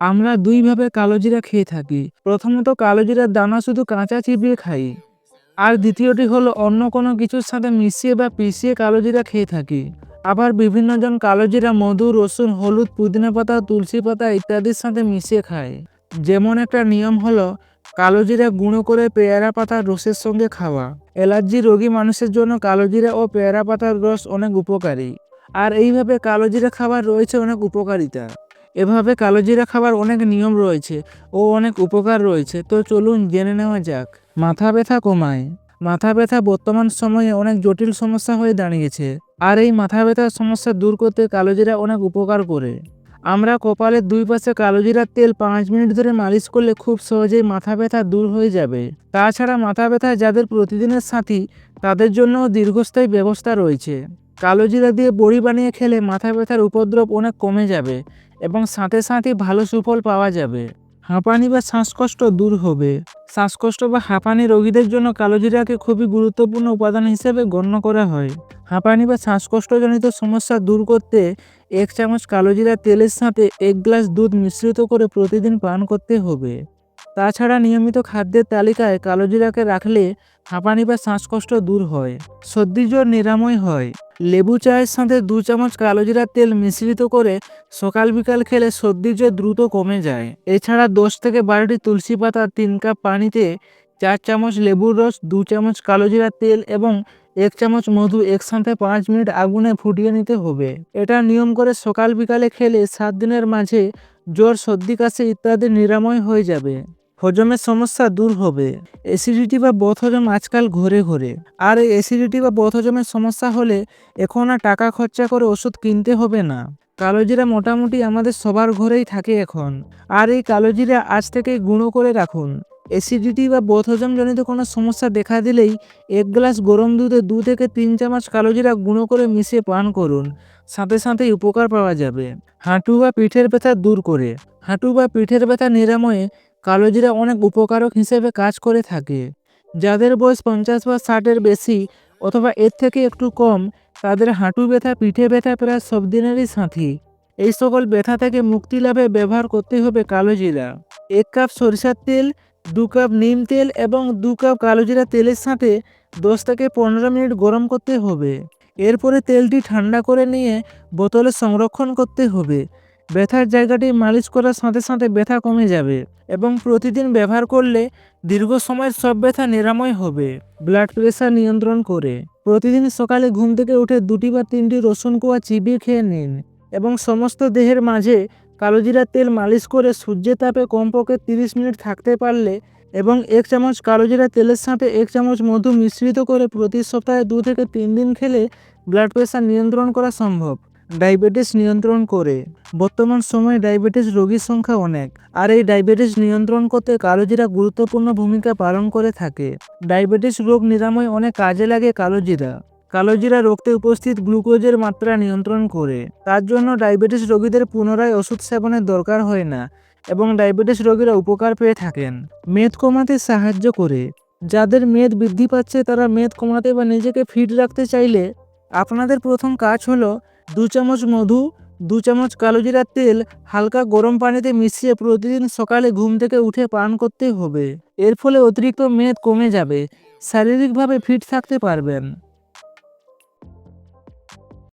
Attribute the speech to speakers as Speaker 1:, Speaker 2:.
Speaker 1: আমরা দুইভাবে কালোজিরা খেয়ে থাকি। প্রথমত কালোজিরার দানা শুধু কাঁচা চিবিয়ে খাই। আর দ্বিতীয়টি হলো, অন্য কোনো কিছুর সাথে মিশিয়ে বা পিষিয়ে কালোজিরা খেয়ে থাকি। আবার বিভিন্নজন কালোজিরা মধু, রসুন, হলুদ, পুদিনা পাতা, তুলসী পাতা ইত্যাদির সাথে মিশিয়ে খায়। যেমন একটা নিয়ম হলো, কালোজিরা গুঁড়ো করে পেয়ারা পাতার রসের সঙ্গে খাওয়া। অ্যালার্জি রোগী মানুষের জন্য কালোজিরা ও পেয়ারা পাতার রস অনেক উপকারী। আর এইভাবে কালোজিরা খাবার রয়েছে অনেক উপকারিতা। এভাবে কালোজিরা খাবার অনেক নিয়ম রয়েছে ও অনেক উপকার রয়েছে। তো চলুন জেনে নেওয়া যাক। মাথা ব্যথা কমায়। মাথা ব্যথা বর্তমান সময়ে অনেক জটিল সমস্যা হয়ে দাঁড়িয়েছে। আর এই মাথা ব্যথার সমস্যা দূর করতে কালোজিরা অনেক উপকার করে। আমরা কপালের দুই পাশে কালোজিরার তেল পাঁচ মিনিট ধরে মালিশ করলে খুব সহজেই মাথা ব্যথা দূর হয়ে যাবে। তাছাড়া মাথা ব্যথা যাদের প্রতিদিনের সাথী, তাদের জন্যও দীর্ঘস্থায়ী ব্যবস্থা রয়েছে। কালোজিরা দিয়ে বড়ি বানিয়ে খেলে মাথা ব্যথার উপদ্রব অনেক কমে যাবে। এবং সাথে সাথে ভালো সুফল পাওয়া যাবে। হাঁপানি বা শ্বাসকষ্ট দূর হবে। শ্বাসকষ্ট বা হাঁপানি রোগীদের জন্য কালোজিরাকে খুবই গুরুত্বপূর্ণ উপাদান হিসেবে গণ্য করা হয়। হাঁপানি বা শ্বাসকষ্টজনিত সমস্যা দূর করতে এক চামচ কালোজিরা তেলের সাথে এক গ্লাস দুধ মিশ্রিত করে প্রতিদিন পান করতে হবে। তাছাড়া নিয়মিত খাদ্যের তালিকায় কালোজিরাকে রাখলে হাঁপানি বা শ্বাসকষ্ট দূর হয়। সর্দি, জ্বর নিরাময় হয়। লেবু চায়ের সাথে দু চামচ কালোজিরার তেল মিশ্রিত করে সকাল বিকাল খেলে সর্দি জ্বর দ্রুত কমে যায়। এছাড়া দশ থেকে বারোটি তুলসী পাতা, তিন কাপ পানিতে চার চামচ লেবুর রস, দু চামচ কালোজিরার তেল এবং এক চামচ মধু একসাথে পাঁচ মিনিট আগুনে ফুটিয়ে নিতে হবে। এটা নিয়ম করে সকাল বিকালে খেলে সাত দিনের মাঝে জ্বর, সর্দি, কাশি ইত্যাদি নিরাময় হয়ে যাবে। হজমের সমস্যা দূর হবে। অ্যাসিডিটি বা বদহজম আজকাল ঘরে ঘরে। আর এই অ্যাসিডিটি বা বদহজমের সমস্যা হলে এখন আর টাকা খরচা করে ওষুধ কিনতে হবে না। কালোজিরা মোটামুটি আমাদের সবার ঘরেই থাকে এখন। আর এই কালোজিরা আজ থেকে গুঁড়ো করে রাখুন। অ্যাসিডিটি বা বদহজমজনিত কোনো সমস্যা দেখা দিলেই এক গ্লাস গরম দুধে দু থেকে তিন চামচ কালোজিরা গুঁড়ো করে মিশিয়ে পান করুন। সাথে সাথেই উপকার পাওয়া যাবে। হাঁটু বা পিঠের ব্যথা দূর করে। হাঁটু বা পিঠের ব্যথা নিরাময়ে কালোজিরা অনেক উপকারক হিসেবে কাজ করে থাকে। যাদের বয়স পঞ্চাশ বা ষাটের বেশি অথবা এর থেকে একটু কম, তাদের হাঁটু ব্যথা, পিঠে ব্যথা প্রায় সব দিনেরই সাথী। এই সকল ব্যথা থেকে মুক্তি লাভে ব্যবহার করতে হবে কালোজিরা। এক কাপ সরিষার তেল, দু কাপ নিম তেল এবং দু কাপ কালোজিরা তেলের সাথে দশ থেকে পনেরো মিনিট গরম করতে হবে। এরপরে তেলটি ঠান্ডা করে নিয়ে বোতলে সংরক্ষণ করতে হবে। ব্যথার জায়গাটি মালিশ করার সাথে সাথে ব্যথা কমে যাবে এবং প্রতিদিন ব্যবহার করলে দীর্ঘ সময় সব ব্যথা নিরাময় হবে। ব্লাড প্রেশার নিয়ন্ত্রণ করে। প্রতিদিন সকালে ঘুম থেকে উঠে দুটি বা তিনটি রসুন কোয়া চিবিয়ে খেয়ে নিন এবং সমস্ত দেহের মাঝে কালোজিরার তেল মালিশ করে সূর্যের তাপে কমপক্ষে তিরিশ মিনিট থাকতে পারলে এবং এক চামচ কালোজিরা তেলের সাথে এক চামচ মধু মিশ্রিত করে প্রতি সপ্তাহে দু থেকে তিন দিন খেলে ব্লাড প্রেশার নিয়ন্ত্রণ করা সম্ভব। ডায়াবেটিস নিয়ন্ত্রণ করে। বর্তমান সময়ে ডায়াবেটিস রোগীর সংখ্যা অনেক, আর এই ডায়াবেটিস নিয়ন্ত্রণ করতে কালোজিরা গুরুত্বপূর্ণ ভূমিকা পালন করে থাকে। ডায়াবেটিস রোগ নিরাময় অনেক কাজে লাগে কালোজিরা। কালোজিরা রক্তে উপস্থিত গ্লুকোজের মাত্রা নিয়ন্ত্রণ করে। তার জন্য ডায়াবেটিস রোগীদের পুনরায় ওষুধ সেবনের দরকার হয় না, এবং ডায়াবেটিস রোগীরা উপকার পেয়ে থাকেন। মেদ কমাতে সাহায্য করে। যাদের মেদ বৃদ্ধি পাচ্ছে, তারা মেদ কমাতে বা নিজেকে ফিট রাখতে চাইলে, আপনাদের প্রথম কাজ হলো দু চামচ মধু, দু চামচ কালোজিরার তেল, হালকা গরম পানিতে মিশিয়ে প্রতিদিন সকালে ঘুম থেকে উঠে পান করতে হবে। এর ফলে অতিরিক্ত মেদ কমে যাবে। শারীরিকভাবে ফিট থাকতে পারবেন।